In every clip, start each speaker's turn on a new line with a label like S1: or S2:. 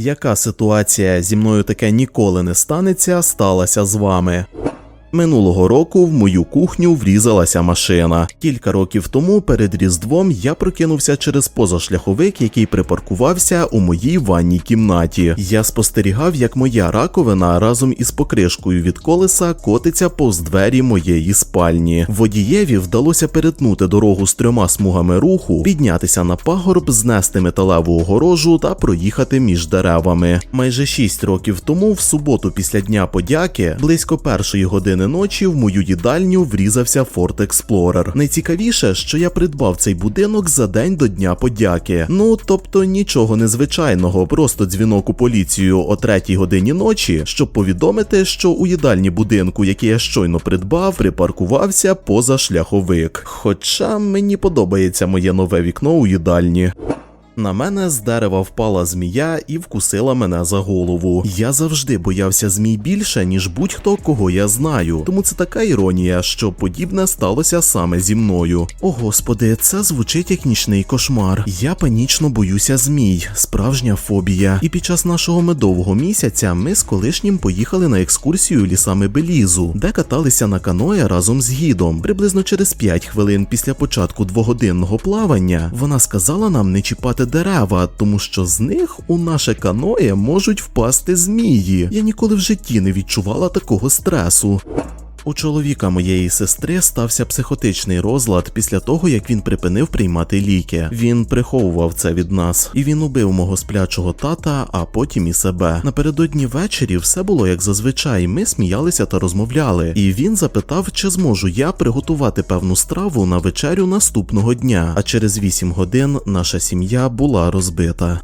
S1: Яка ситуація зі мною таке ніколи не станеться, сталася з вами? Минулого року в мою кухню врізалася машина. Кілька років тому перед Різдвом я прокинувся через позашляховик, який припаркувався у моїй ванній кімнаті. Я спостерігав, як моя раковина разом із покришкою від колеса котиться повз двері моєї спальні. Водієві вдалося перетнути дорогу з трьома смугами руху, піднятися на пагорб, знести металеву огорожу та проїхати між деревами. Майже шість років тому, в суботу після дня подяки, близько першої години ночі в мою їдальню врізався Ford Explorer. Найцікавіше, що я придбав цей будинок за день до дня подяки. Ну тобто нічого незвичайного, просто дзвінок у поліцію о третій годині ночі, щоб повідомити, що у їдальні будинку, який я щойно придбав, припаркувався позашляховик. Хоча мені подобається моє нове вікно у їдальні. На мене з дерева впала змія і вкусила мене за голову. Я завжди боявся змій більше, ніж будь-хто, кого я знаю. Тому це така іронія, що подібне сталося саме зі мною. О господи, це звучить як нічний кошмар. Я панічно боюся змій, справжня фобія. І під час нашого медового місяця ми з колишнім поїхали на екскурсію лісами Белізу, де каталися на каное разом з гідом. Приблизно через 5 хвилин після початку двогодинного плавання вона сказала нам не чіпати дерева, тому що з них у наше каное можуть впасти змії. Я ніколи в житті не відчувала такого стресу. У чоловіка моєї сестри стався психотичний розлад після того, як він припинив приймати ліки. Він приховував це від нас, і він убив мого сплячого тата, а потім і себе. Напередодні ввечері все було як зазвичай. Ми сміялися та розмовляли. І він запитав, чи зможу я приготувати певну страву на вечерю наступного дня. А через 8 годин наша сім'я була розбита.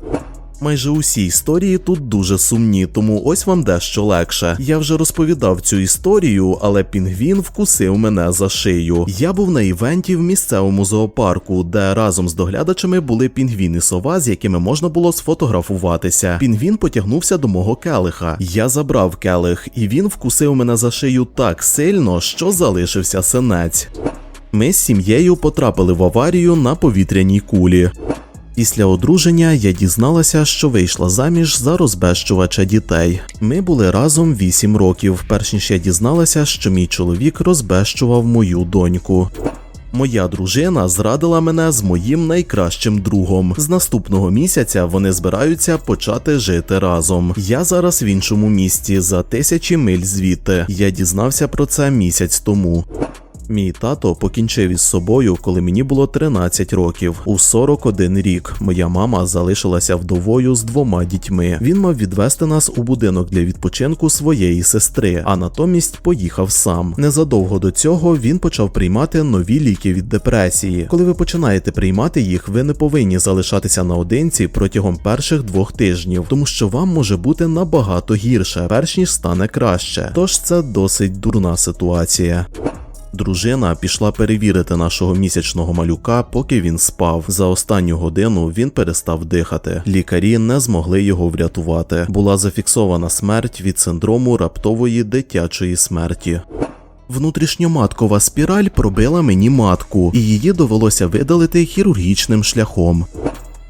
S1: Майже усі історії тут дуже сумні, тому ось вам дещо легше. Я вже розповідав цю історію, але пінгвін вкусив мене за шию. Я був на івенті в місцевому зоопарку, де разом з доглядачами були пінгвін і сова, з якими можна було сфотографуватися. Пінгвін потягнувся до мого келиха. Я забрав келих, і він вкусив мене за шию так сильно, що залишився синець. Ми з сім'єю потрапили в аварію на повітряній кулі. Після одруження я дізналася, що вийшла заміж за розбещувача дітей. Ми були разом 8 років, перш ніж я дізналася, що мій чоловік розбещував мою доньку. Моя дружина зрадила мене з моїм найкращим другом. З наступного місяця вони збираються почати жити разом. Я зараз в іншому місті за тисячі миль звідти. Я дізнався про це місяць тому. Мій тато покінчив із собою, коли мені було 13 років. У 41 рік моя мама залишилася вдовою з двома дітьми. Він мав відвести нас у будинок для відпочинку своєї сестри, а натомість поїхав сам. Незадовго до цього він почав приймати нові ліки від депресії. Коли ви починаєте приймати їх, ви не повинні залишатися наодинці протягом перших двох тижнів, тому що вам може бути набагато гірше, перш ніж стане краще. Тож це досить дурна ситуація. Дружина пішла перевірити нашого місячного малюка, поки він спав. За останню годину він перестав дихати. Лікарі не змогли його врятувати. Була зафіксована смерть від синдрому раптової дитячої смерті. Внутрішньоматкова спіраль пробила мені матку, і її довелося видалити хірургічним шляхом.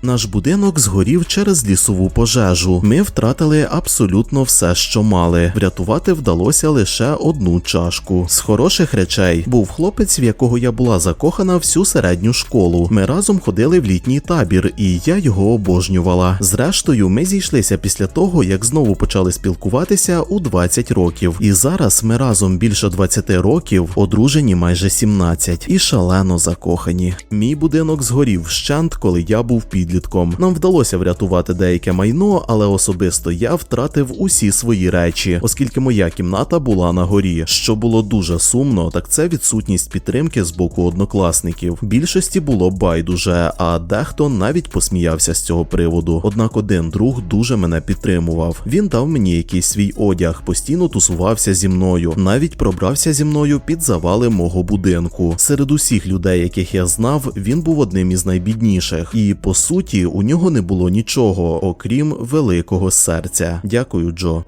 S1: Наш будинок згорів через лісову пожежу. Ми втратили абсолютно все, що мали. Врятувати вдалося лише одну чашку. З хороших речей був хлопець, в якого я була закохана всю середню школу. Ми разом ходили в літній табір, і я його обожнювала. Зрештою, ми зійшлися після того, як знову почали спілкуватися у 20 років. І зараз ми разом більше 20 років, одружені майже 17 і шалено закохані. Мій будинок згорів вщент, коли я був підлітком. Нам вдалося врятувати деяке майно, але особисто я втратив усі свої речі, оскільки моя кімната була на горі. Що було дуже сумно, так це відсутність підтримки з боку однокласників. Більшості було байдуже, а дехто навіть посміявся з цього приводу. Однак один друг дуже мене підтримував. Він дав мені якийсь свій одяг, постійно тусувався зі мною, навіть пробрався зі мною під завали мого будинку. Серед усіх людей, яких я знав, він був одним із найбідніших, і по суті, у нього не було нічого, окрім великого серця. Дякую, Джо.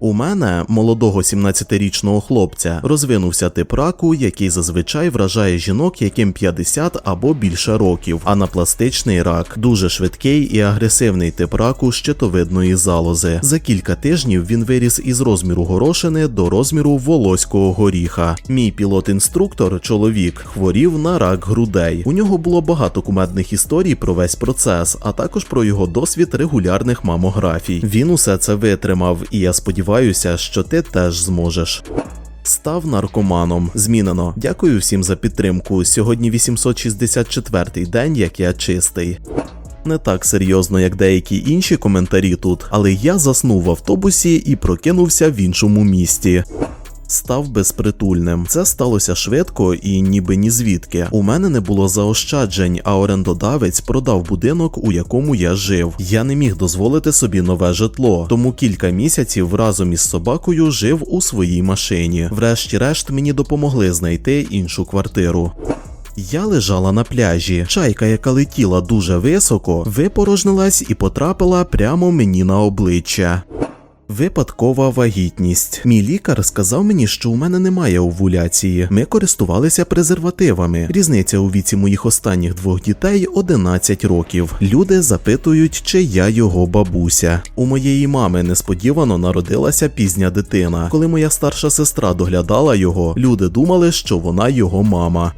S1: У мене, молодого 17-річного хлопця, розвинувся тип раку, який зазвичай вражає жінок, яким 50 або більше років. Анапластичний рак дуже швидкий і агресивний тип раку щитовидної залози. За кілька тижнів він виріс із розміру горошини до розміру волоського горіха. Мій пілот-інструктор, чоловік, хворів на рак грудей. У нього було багато кумедних історій про весь процес, а також про його досвід регулярних мамографій. Він усе це витримав, і я сподіваюся, що ти теж зможеш. Став наркоманом. Змінено. Дякую всім за підтримку. Сьогодні 864-й день, як я чистий. Не так серйозно, як деякі інші коментарі тут, але я заснув в автобусі і прокинувся в іншому місті. Став безпритульним. Це сталося швидко і ніби ні звідки. У мене не було заощаджень, а орендодавець продав будинок, у якому я жив. Я не міг дозволити собі нове житло, тому кілька місяців разом із собакою жив у своїй машині. Врешті-решт мені допомогли знайти іншу квартиру. Я лежала на пляжі. Чайка, яка летіла дуже високо, випорожнилась і потрапила прямо мені на обличчя. Випадкова вагітність. Мій лікар сказав мені, що у мене немає овуляції. Ми користувалися презервативами. Різниця у віці моїх останніх двох дітей 11 років. Люди запитують, чи я його бабуся. У моєї мами несподівано народилася пізня дитина. Коли моя старша сестра доглядала його, люди думали, що вона його мама.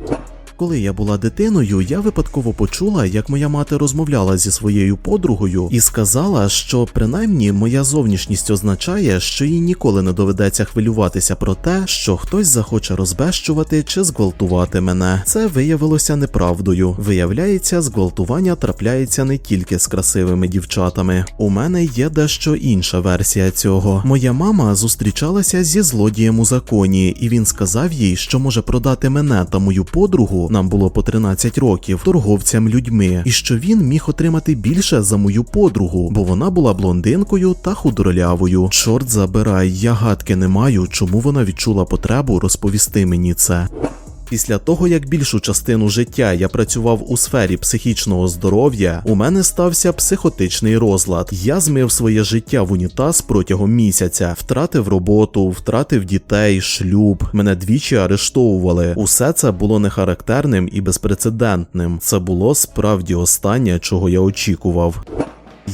S1: Коли я була дитиною, я випадково почула, як моя мати розмовляла зі своєю подругою і сказала, що принаймні моя зовнішність означає, що їй ніколи не доведеться хвилюватися про те, що хтось захоче розбещувати чи зґвалтувати мене. Це виявилося неправдою. Виявляється, зґвалтування трапляється не тільки з красивими дівчатами. У мене є дещо інша версія цього. Моя мама зустрічалася зі злодієм у законі, і він сказав їй, що може продати мене та мою подругу нам було по 13 років, торговцям людьми, і що він міг отримати більше за мою подругу, бо вона була блондинкою та худорлявою. Чорт забирай, я гадки не маю, чому вона відчула потребу розповісти мені це. Після того, як більшу частину життя я працював у сфері психічного здоров'я, у мене стався психотичний розлад. Я змив своє життя в унітаз протягом місяця, втратив роботу, втратив дітей, шлюб. Мене двічі арештовували. Усе це було нехарактерним і безпрецедентним. Це було справді останнє, чого я очікував.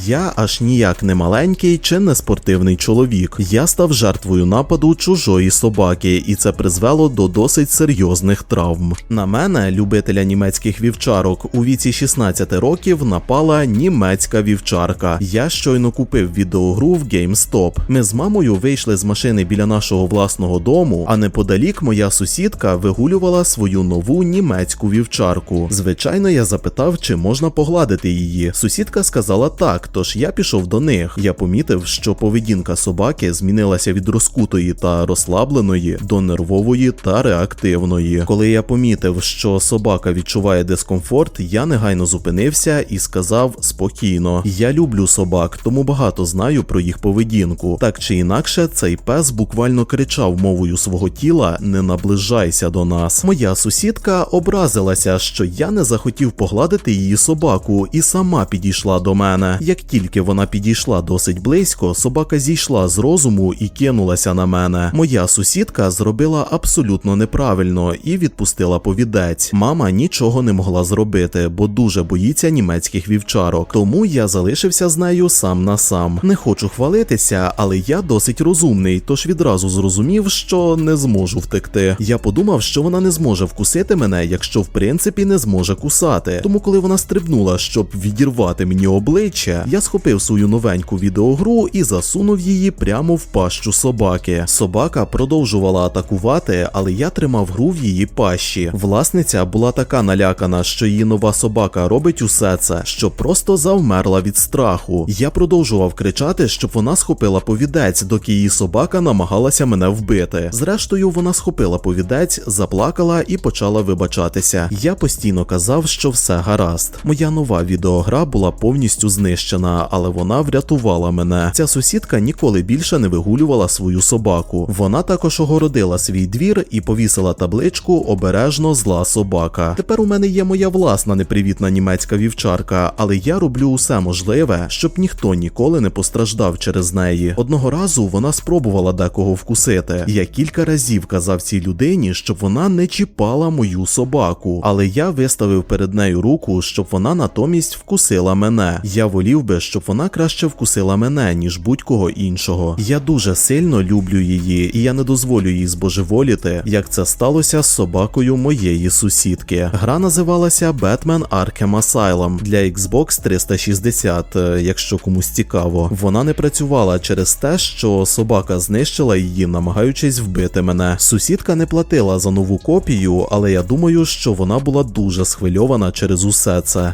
S1: Я аж ніяк не маленький чи не спортивний чоловік. Я став жертвою нападу чужої собаки, і це призвело до досить серйозних травм. На мене, любителя німецьких вівчарок, у віці 16 років напала німецька вівчарка. Я щойно купив відеогру в GameStop. Ми з мамою вийшли з машини біля нашого власного дому, а неподалік моя сусідка вигулювала свою нову німецьку вівчарку. Звичайно, я запитав, чи можна погладити її. Сусідка сказала так. Тож я пішов до них. Я помітив, що поведінка собаки змінилася від розкутої та розслабленої до нервової та реактивної. Коли я помітив, що собака відчуває дискомфорт, я негайно зупинився і сказав спокійно: я люблю собак, тому багато знаю про їх поведінку. Так чи інакше, цей пес буквально кричав мовою свого тіла: не наближайся до нас. Моя сусідка образилася, що я не захотів погладити її собаку, і сама підійшла до мене. Як тільки вона підійшла досить близько, собака зійшла з розуму і кинулася на мене. Моя сусідка зробила абсолютно неправильно і відпустила повідець. Мама нічого не могла зробити, бо дуже боїться німецьких вівчарок. Тому я залишився з нею сам на сам. Не хочу хвалитися, але я досить розумний, тож відразу зрозумів, що не зможу втекти. Я подумав, що вона не зможе вкусити мене, якщо в принципі не зможе кусати. Тому, коли вона стрибнула, щоб відірвати мені обличчя, я схопив свою новеньку відеогру і засунув її прямо в пащу собаки. Собака продовжувала атакувати, але я тримав гру в її пащі. Власниця була така налякана, що її нова собака робить усе це, що просто завмерла від страху. Я продовжував кричати, щоб вона схопила повідець, доки її собака намагалася мене вбити. Зрештою, вона схопила повідець, заплакала і почала вибачатися. Я постійно казав, що все гаразд. Моя нова відеогра була повністю знищена знищена, але вона врятувала мене. Ця сусідка ніколи більше не вигулювала свою собаку. Вона також огородила свій двір і повісила табличку Обережно зла собака. Тепер у мене є моя власна непривітна німецька вівчарка, але я роблю усе можливе, щоб ніхто ніколи не постраждав через неї. Одного разу вона спробувала декого вкусити. Я кілька разів казав цій людині, щоб вона не чіпала мою собаку, але я виставив перед нею руку, щоб вона натомість вкусила мене. Я волів би, щоб вона краще вкусила мене, ніж будь-кого іншого. Я дуже сильно люблю її, і я не дозволю їй збожеволіти, як це сталося з собакою моєї сусідки. Гра називалася Batman Arkham Asylum для Xbox 360, е, якщо комусь цікаво. Вона не працювала через те, що собака знищила її, намагаючись вбити мене. Сусідка не платила за нову копію, але я думаю, що вона була дуже схвильована через усе це.